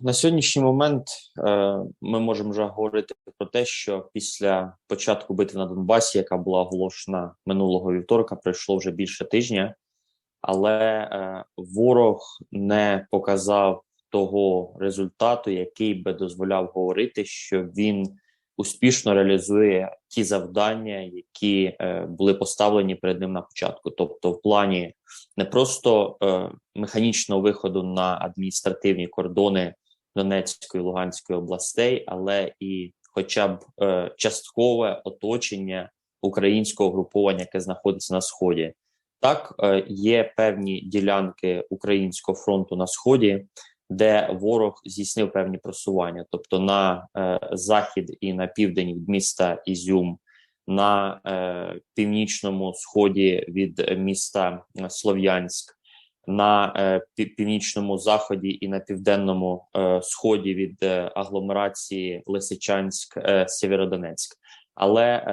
на сьогоднішній момент е, ми можемо вже говорити про те, що після початку битви на Донбасі, яка була оголошена минулого вівторка, пройшло вже більше тижня, але е, ворог не показав того результату, який би дозволяв говорити, що він успішно реалізує ті завдання, які е, були поставлені перед ним на початку, тобто в плані не просто механічного виходу на адміністративні кордони Донецької Луганської областей, але і, хоча б е, часткове оточення українського груповання, яке знаходиться на сході. Так, е, є певні ділянки українського фронту на сході, де ворог здійснив певні просування, тобто на е, захід і на південь від міста Ізюм, на е, північному сході від міста Слов'янськ, на е, північному заході і на південному е, сході від е, агломерації Лисичанськ Сєвєродонецьк. Але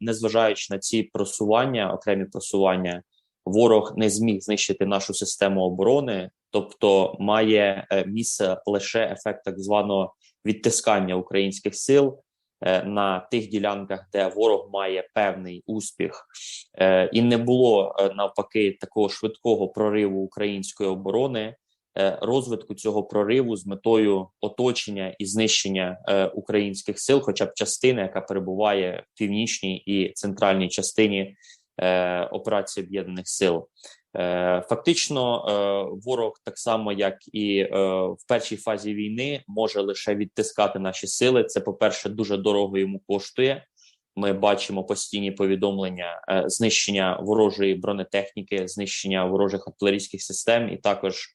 незважаючи на ці просування, окремі просування, ворог не зміг знищити нашу систему оборони тобто має місце лише ефект так званого відтискання українських сил на тих ділянках, де ворог має певний успіх, е, і не було навпаки такого швидкого прориву української оборони. Розвитку цього прориву з метою оточення і знищення українських сил, хоча б частини, яка перебуває в північній і центральній частині операції об'єднаних сил, Е, фактично, е, ворог, так само як і е, в першій фазі війни, може лише відтискати наші сили. Це, по перше, дуже дорого йому коштує. Ми бачимо постійні повідомлення знищення ворожої бронетехніки, знищення ворожих артилерійських систем, і також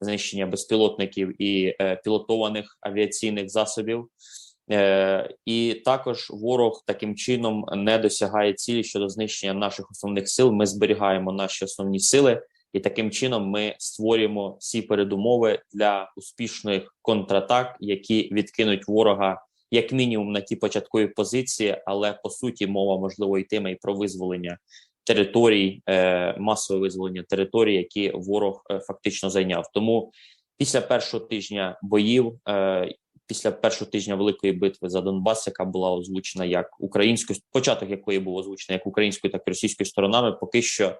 знищення безпілотників і пілотованих авіаційних засобів. Е, І також ворог таким чином не досягає цілі щодо знищення наших основних сил. Ми зберігаємо наші основні сили, і таким чином ми створюємо всі передумови для успішних контратак, які відкинуть ворога як мінімум на ті початкові позиції, але по суті мова можливо йтиме і про визволення територій, е, масове визволення територій, які ворог е, фактично зайняв. Тому після першого тижня боїв. Після першого тижня великої битви за Донбас, яка була озвучена як українською, початок якої був озвучений як українською, так і російською сторонами, поки що.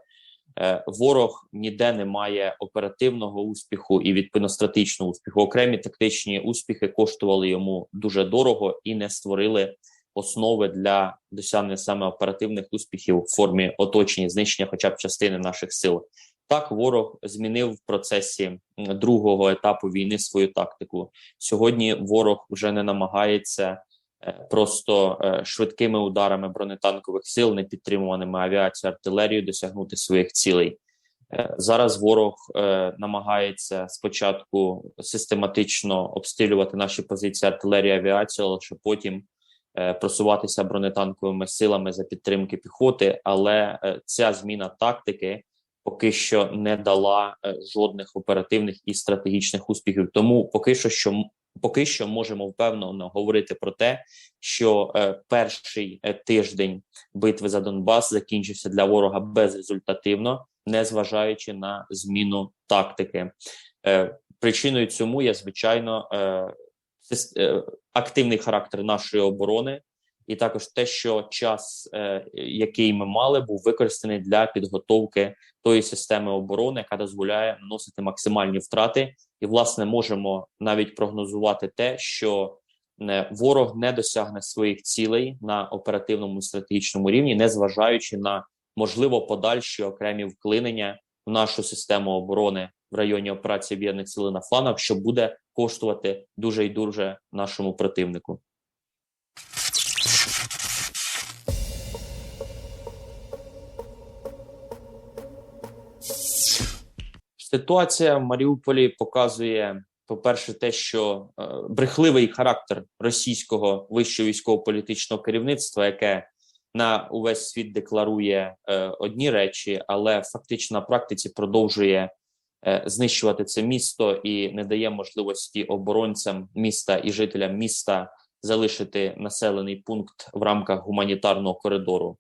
Е, ворог ніде не має оперативного успіху і відповідно стратегічного успіху. Окремі тактичні успіхи коштували йому дуже дорого і не створили основи для досягнення саме оперативних успіхів в формі оточення знищення, хоча б частини наших сил. Так, ворог змінив в процесі другого етапу війни свою тактику. Сьогодні ворог вже не намагається е, просто е, швидкими ударами бронетанкових сил, не підтримуваними авіацією артилерією, досягнути своїх цілей. Е, зараз ворог намагається спочатку систематично обстрілювати наші позиції артилерії авіації, лише потім просуватися бронетанковими силами за підтримки піхоти. Але ця зміна тактики поки що не дала е, жодних оперативних і стратегічних успіхів. Тому поки що що поки що можемо впевнено говорити про те, що е, перший е, тиждень битви за Донбас закінчився для ворога безрезультативно, незважаючи на зміну тактики. Причиною цьому є звичайно активний характер нашої оборони і також те, що час, е, який ми мали, був використаний для підготовки тої системи оборони, яка дозволяє наносити максимальні втрати, і власне можемо навіть прогнозувати те, що е, ворог не досягне своїх цілей на оперативному стратегічному рівні, не зважаючи на можливо подальші окремі вклинення в нашу систему оборони в районі операції об'єднаних сил на флангах, що буде коштувати дуже і дуже нашому противнику. Ситуація в Маріуполі показує, по-перше, те, що е, брехливий характер російського вищого військово-політичного керівництва, яке на увесь світ декларує е, одні речі, але фактично на практиці продовжує е, знищувати це місто і не дає можливості оборонцям міста і жителям міста залишити населений пункт в рамках гуманітарного коридору.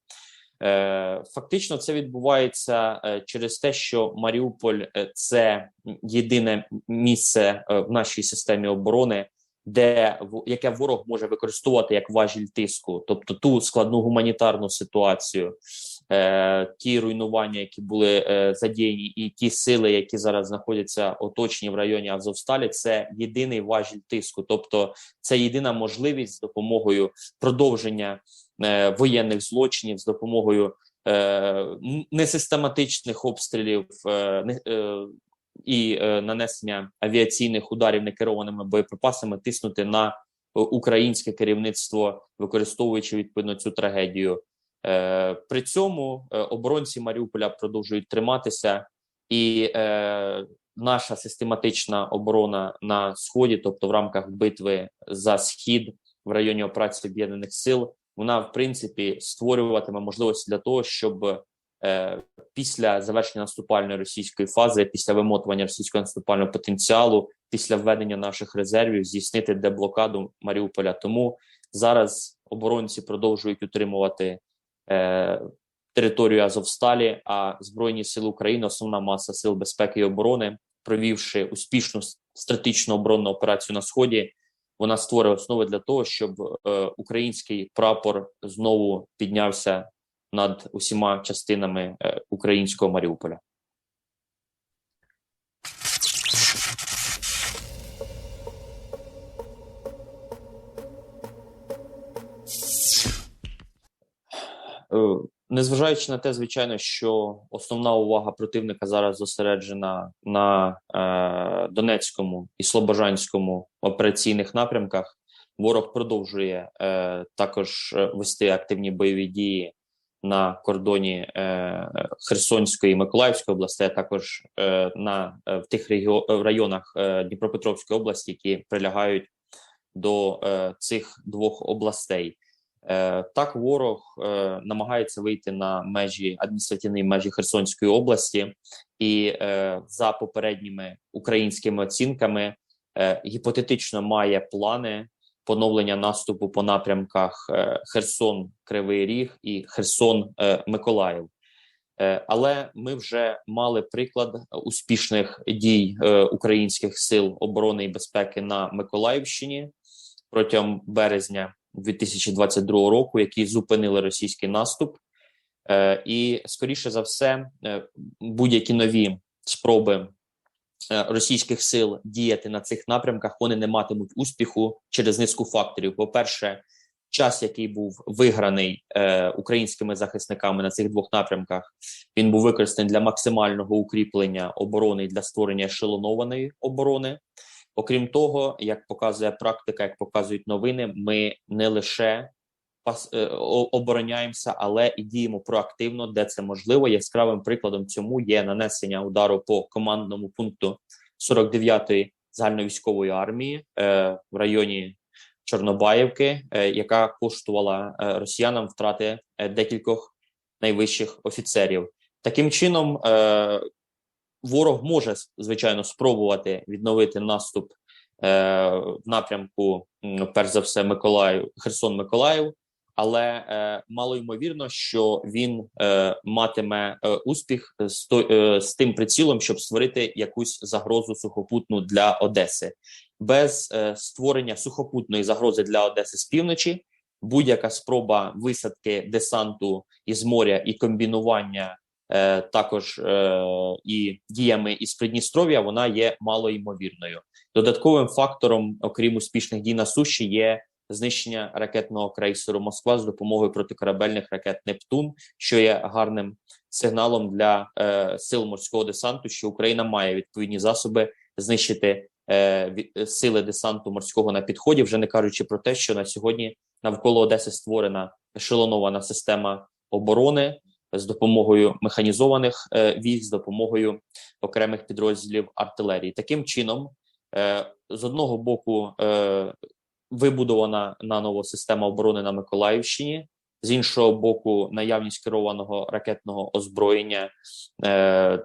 Е, фактично, це відбувається е, через те, що Маріуполь е, це єдине місце в нашій системі оборони, де яке ворог може використовувати як важіль тиску, тобто ту складну гуманітарну ситуацію, ті руйнування, які були задіяні, і ті сили, які зараз знаходяться оточені в районі Азовсталі, це єдиний важіль тиску, тобто це єдина можливість з допомогою продовження. Е, воєнних злочинів з допомогою е, несистематичних обстрілів е, і нанесення авіаційних ударів некерованими боєприпасами тиснути на українське керівництво, використовуючи відповідно цю трагедію. При цьому оборонці Маріуполя продовжують триматися, і наша систематична оборона на сході, тобто в рамках битви за схід в районі операції об'єднаних сил, вона в принципі створюватиме можливості для того, щоб е, після завершення наступальної російської фази, після вимотування російського наступального потенціалу, після введення наших резервів, здійснити деблокаду Маріуполя. Тому зараз оборонці продовжують утримувати е, територію Азовсталі. А збройні сили України, основна маса сил безпеки і оборони, провівши успішну стратегічну оборонну операцію на сході вона створює основи для того, щоб е, український прапор знову піднявся над усіма частинами е, українського Маріуполя. Незважаючи на те, звичайно, що основна увага противника зараз зосереджена на е, Донецькому і Слобожанському операційних напрямках, ворог продовжує е, також е, вести активні бойові дії на кордоні е, Херсонської і Миколаївської області, а також е, на е, в тих регіо, районах е, Дніпропетровської області, які прилягають до е, цих двох областей. Е, так, ворог е, намагається вийти на межі адміністративної межі Херсонської області, і е, за попередніми українськими оцінками гіпотетично має плани поновлення наступу по напрямках Херсон, Кривий Ріг і Херсон Миколаїв. Але ми вже мали приклад успішних дій українських сил оборони і безпеки на Миколаївщині протягом березня. 2022 року, які зупинили російський наступ, е, і скоріше за все, е, будь-які нові спроби е, російських сил діяти на цих напрямках вони не матимуть успіху через низку факторів. По перше, час, який був виграний українськими захисниками на цих двох напрямках, він був використаний для максимального укріплення оборони і для створення ешелонованої оборони. Окрім того, як показує практика, як показують новини, ми не лише е, обороняємося, але і діємо проактивно, де це можливо. Яскравим прикладом цьому є нанесення удару по командному пункту 49-ї загальновійськової армії е, в районі Чорнобаївки, е, яка коштувала е, росіянам втрати е, декількох найвищих офіцерів. Таким чином, е, ворог може звичайно спробувати відновити наступ е, в напрямку, перш за все, Миколаїв, Херсон Миколаїв, але е, мало ймовірно, що він е, матиме е, успіх з, е, з тим прицілом, щоб створити якусь загрозу сухопутну для Одеси, без е, створення сухопутної загрози для Одеси з півночі. Будь-яка спроба висадки десанту із моря і комбінування Е, також е, і діями із Придністров'я, вона є малоймовірною. Додатковим фактором, окрім успішних дій на суші, є знищення ракетного крейсеру Москва з допомогою протикорабельних ракет Нептун, що є гарним сигналом для е, сил морського десанту, що Україна має відповідні засоби знищити е, сили десанту морського на підході, вже не кажучи про те, що на сьогодні навколо Одеси створена ешелонована система оборони з допомогою механізованих е, військ, з допомогою окремих підрозділів артилерії. Таким чином, е, з одного боку, е, вибудована наново система оборони на Миколаївщині. З іншого боку, наявність керованого ракетного озброєння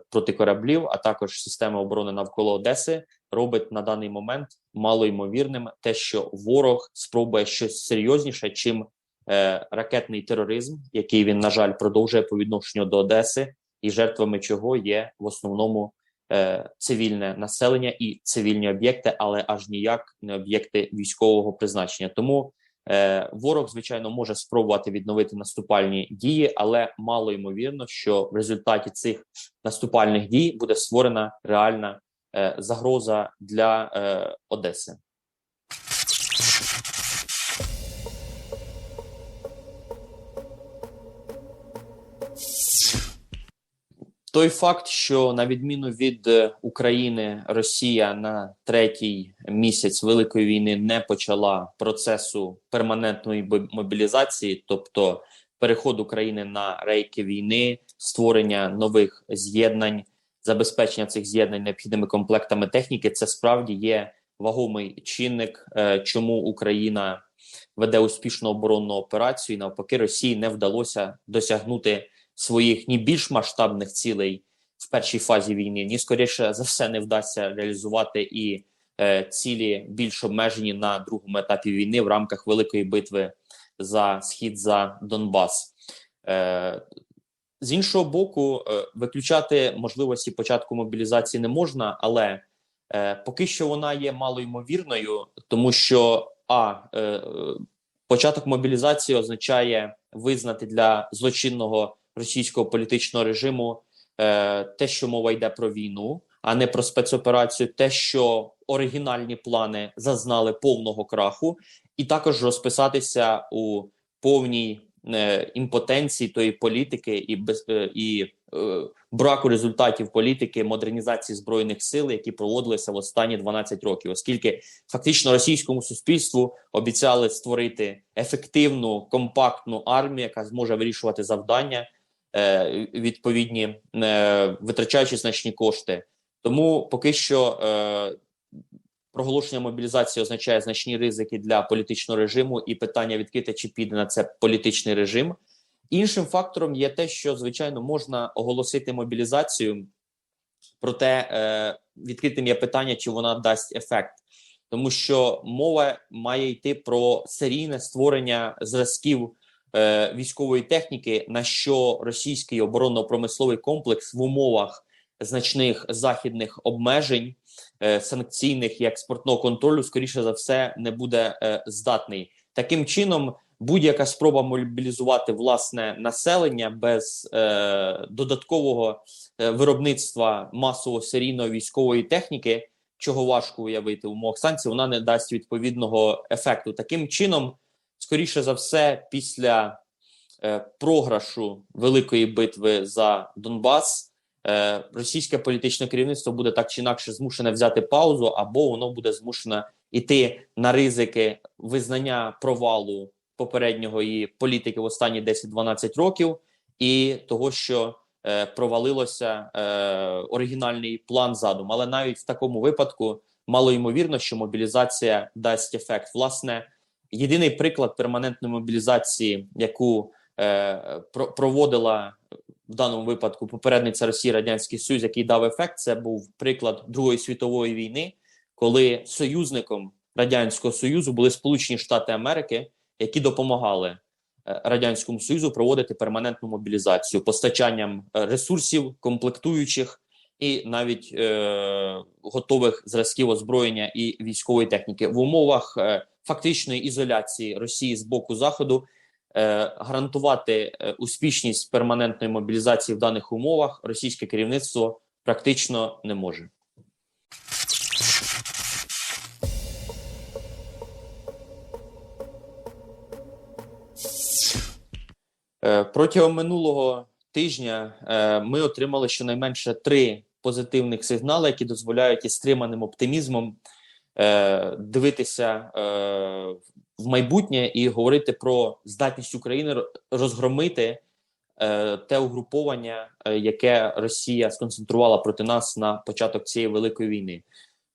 проти кораблів, а також система оборони навколо Одеси, робить на даний момент малоймовірним те, що ворог спробує щось серйозніше, чим е, ракетний тероризм, який він на жаль продовжує по відношенню до Одеси, і жертвами чого є в основному е, цивільне населення і цивільні об'єкти, але аж ніяк не об'єкти військового призначення. Тому е, ворог, звичайно, може спробувати відновити наступальні дії, але мало ймовірно, що в результаті цих наступальних дій буде створена реальна е, загроза для е, Одеси. Той факт, що на відміну від е, України, Росія на третій місяць великої війни не почала процесу перманентної мобілізації, тобто переход України на рейки війни, створення нових з'єднань, забезпечення цих з'єднань необхідними комплектами техніки, це справді є вагомий чинник, е, чому Україна веде успішну оборонну операцію. і Навпаки, Росії не вдалося досягнути своїх ні більш масштабних цілей в першій фазі війни, ні скоріше за все не вдасться реалізувати і е, цілі більш обмежені на другому етапі війни в рамках великої битви за схід за Донбас. Е, з іншого боку, е, виключати можливості початку мобілізації не можна, але е, поки що вона є малоймовірною, тому що а е, початок мобілізації означає визнати для злочинного російського політичного режиму е, те, що мова йде про війну, а не про спецоперацію, те, що оригінальні плани зазнали повного краху, і також розписатися у повній е, імпотенції тої політики і без е, і е, браку результатів політики модернізації збройних сил, які проводилися в останні 12 років, оскільки фактично російському суспільству обіцяли створити ефективну компактну армію, яка зможе вирішувати завдання. Е, відповідні е, витрачаючи значні кошти. Тому поки що е, проголошення мобілізації означає значні ризики для політичного режиму, і питання відкрите, чи піде на це політичний режим. Іншим фактором є те, що звичайно можна оголосити мобілізацію, проте відкритим є питання, чи вона дасть ефект. Тому що мова має йти про серійне створення зразків е, військової техніки, на що російський оборонно-промисловий комплекс в умовах значних західних обмежень е, санкційних і експортного контролю, скоріше за все, не буде е, здатний. Таким чином, будь-яка спроба мобілізувати власне населення без е, додаткового виробництва масово серійної військової техніки. Чого важко уявити умовах санкцій, вона не дасть відповідного ефекту. Таким чином, скоріше за все, після е, програшу великої битви за Донбас, е, російське політичне керівництво буде так чи інакше змушене взяти паузу, або воно буде змушене йти на ризики визнання провалу попереднього її політики в останні 10-12 років, і того, що е, провалилося е, оригінальний план задум. Але навіть в такому випадку мало ймовірно, що мобілізація дасть ефект. Власне, Єдиний приклад перманентної мобілізації, яку е, проводила в даному випадку попередниця Росії Радянський Союз, який дав ефект, це був приклад Другої світової війни, коли союзником радянського союзу були Сполучені Штати Америки, які допомагали е, радянському союзу проводити перманентну мобілізацію постачанням е, ресурсів, комплектуючих і навіть е, готових зразків озброєння і військової техніки. В умовах е, фактичної ізоляції Росії з боку Заходу. Е, гарантувати е, успішність перманентної мобілізації в даних умовах російське керівництво практично не може. Е, протягом минулого тижня ми отримали щонайменше три позитивних сигнали, які дозволяють із стриманим оптимізмом е, дивитися е, в майбутнє і говорити про здатність України розгромити е, те угруповання, яке Росія сконцентрувала проти нас на початок цієї великої війни.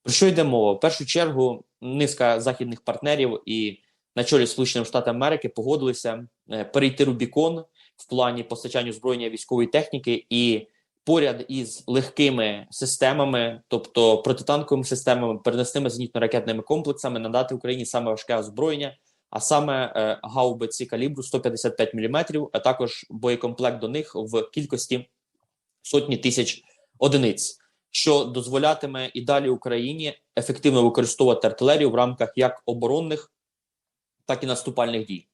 Про що йде мова? В першу чергу низка західних партнерів і на чолі Сполучених Штатів Америки погодилися перейти Рубікон в плані постачання озброєння військової техніки і поряд із легкими системами, тобто протитанковими системами, переносними зенітно-ракетними комплексами, надати Україні саме важке озброєння, а саме е, гаубиці калібру 155 мм, а також боєкомплект до них в кількості сотні тисяч одиниць, що дозволятиме і далі Україні ефективно використовувати артилерію в рамках як оборонних, так і наступальних дій.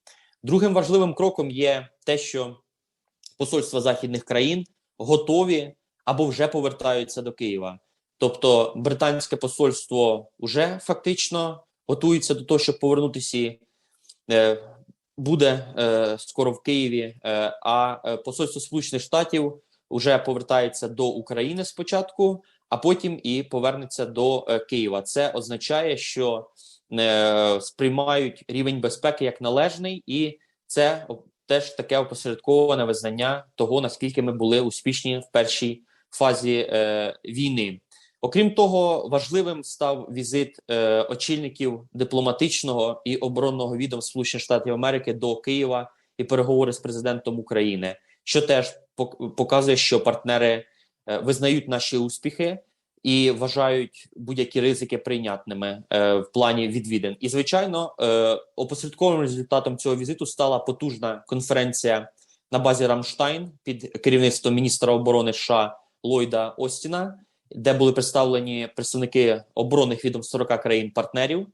Другим важливим кроком є те, що посольства західних країн готові або вже повертаються до Києва. Тобто, британське посольство вже фактично готується до того, щоб повернутися. е, Буде е, скоро в Києві, е, а посольство Сполучених Штатів вже повертається до України спочатку, а потім і повернеться до Києва. Це означає, що сприймають рівень безпеки як належний, і це теж таке опосередковане визнання того, наскільки ми були успішні в першій фазі е, війни. Окрім того, важливим став візит е, очільників дипломатичного і оборонного відомств Сполучених Штатів Америки до Києва і переговори з президентом України, що теж показує, що партнери е, визнають наші успіхи і вважають будь-які ризики прийнятними е, в плані відвідин. І звичайно, е, опосередкованим результатом цього візиту стала потужна конференція на базі Рамштайн під керівництвом міністра оборони США Ллойда Остіна, де були представлені представники оборонних відомств 40 країн-партнерів,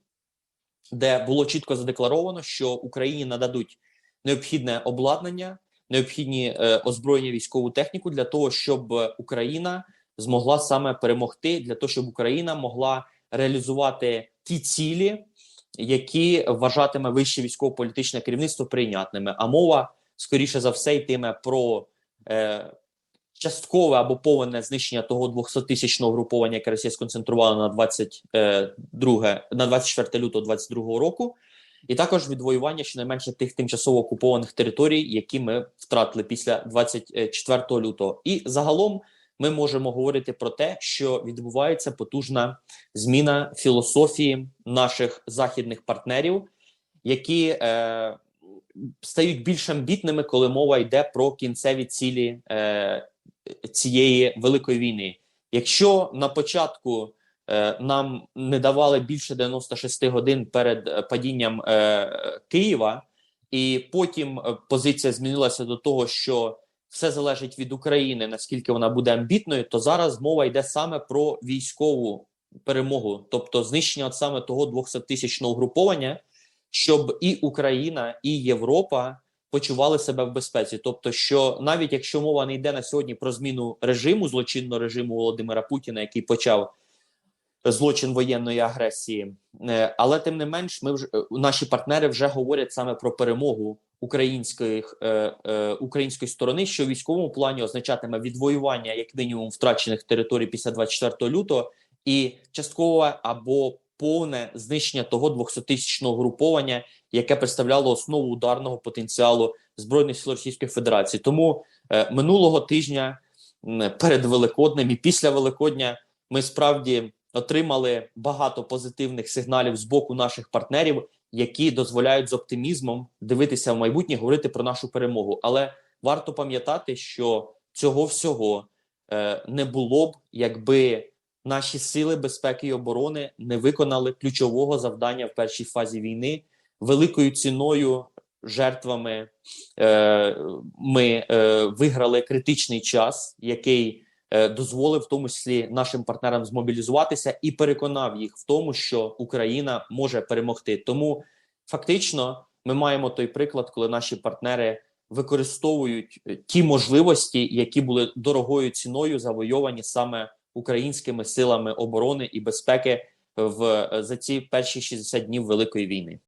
де було чітко задекларовано, що Україні нададуть необхідне обладнання, необхідні е, озброєння військову техніку для того, щоб Україна змогла саме перемогти, для того, щоб Україна могла реалізувати ті цілі, які вважатиме вище військово-політичне керівництво прийнятними. А мова скоріше за все йтиме про е, часткове або повне знищення того 200-тисячного груповання, яке Росія сконцентрувала на 22, на 24 лютого 22 року, і також відвоювання щонайменше тих тимчасово окупованих територій, які ми втратили після 24 лютого. І загалом ми можемо говорити про те, що відбувається потужна зміна філософії наших західних партнерів, які е, стають більш амбітними, коли мова йде про кінцеві цілі е, цієї великої війни. Якщо на початку е, нам не давали більше 96 годин перед е, падінням е, Києва, і потім е, позиція змінилася до того, що все залежить від України, наскільки вона буде амбітною, то зараз мова йде саме про військову перемогу, тобто знищення от саме того 200-тисячного угруповання, щоб і Україна, і Європа почували себе в безпеці. Тобто, що навіть якщо мова не йде на сьогодні про зміну режиму злочинного режиму Володимира Путіна, який почав злочин воєнної агресії, е, але тим не менш, ми вже е, наші партнери вже говорять саме про перемогу української е, е, української сторони, що в військовому плані означатиме відвоювання як мінімум втрачених територій після 24 лютого, і часткове або повне знищення того 200-тисячного груповання, яке представляло основу ударного потенціалу збройних сил Російської Федерації. Тому е, минулого тижня перед Великоднем і після Великодня ми справді отримали багато позитивних сигналів з боку наших партнерів, які дозволяють з оптимізмом дивитися в майбутнє, говорити про нашу перемогу. Але варто пам'ятати, що цього всього е, не було б, якби наші сили безпеки і оборони не виконали ключового завдання в першій фазі війни великою ціною. Жертвами е, ми е, виграли критичний час, який дозволив в тому числі нашим партнерам змобілізуватися і переконав їх в тому, що Україна може перемогти. Тому фактично ми маємо той приклад, коли наші партнери використовують е, ті можливості, які були дорогою ціною завойовані саме українськими силами оборони і безпеки в е, за ці перші 60 днів великої війни.